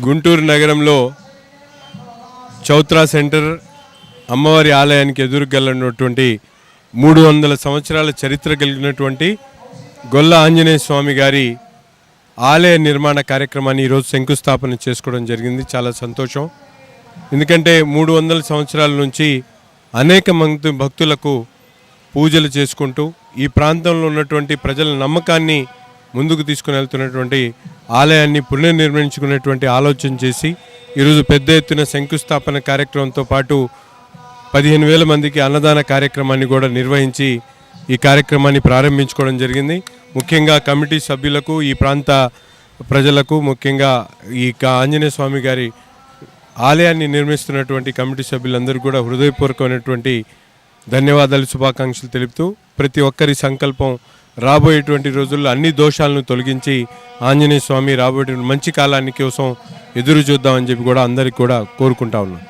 గుంటూరు నగరంలో చౌత్రా సెంటర్ అమ్మవారి ఆలయానికి ఎదురుగలనటువంటి మూడు వందల సంవత్సరాల చరిత్ర కలిగినటువంటి గొల్ల ఆంజనేయ స్వామి గారి ఆలయ నిర్మాణ కార్యక్రమాన్ని ఈరోజు శంకుస్థాపన చేసుకోవడం జరిగింది. చాలా సంతోషం. ఎందుకంటే మూడు వందల సంవత్సరాల నుంచి అనేక మంది భక్తులకు పూజలు చేసుకుంటూ ఈ ప్రాంతంలో ఉన్నటువంటి ప్రజల నమ్మకాన్ని ముందుకు తీసుకుని వెళ్తున్నటువంటి ఆలయాన్ని పునర్నిర్మించుకునేటువంటి ఆలోచన చేసి ఈరోజు పెద్ద ఎత్తున శంకుస్థాపన కార్యక్రమంతో పాటు పదిహేను వేల మందికి అన్నదాన కార్యక్రమాన్ని కూడా నిర్వహించి ఈ కార్యక్రమాన్ని ప్రారంభించుకోవడం జరిగింది. ముఖ్యంగా కమిటీ సభ్యులకు ఈ ప్రాంత ప్రజలకు ముఖ్యంగా ఈ ఆంజనేయ స్వామి గారి ఆలయాన్ని నిర్మిస్తున్నటువంటి కమిటీ సభ్యులందరూ కూడా హృదయపూర్వకమైనటువంటి ధన్యవాదాలు శుభాకాంక్షలు తెలుపుతూ ప్రతి ఒక్కరి సంకల్పం రాబోయేటువంటి రోజుల్లో అన్ని దోషాలను తొలగించి ఆంజనేయ స్వామి రాబోయే మంచి కాలాన్ని కోసం ఎదురు చూద్దామని చెప్పి కూడా అందరికి కూడా కోరుకుంటా ఉన్నాం.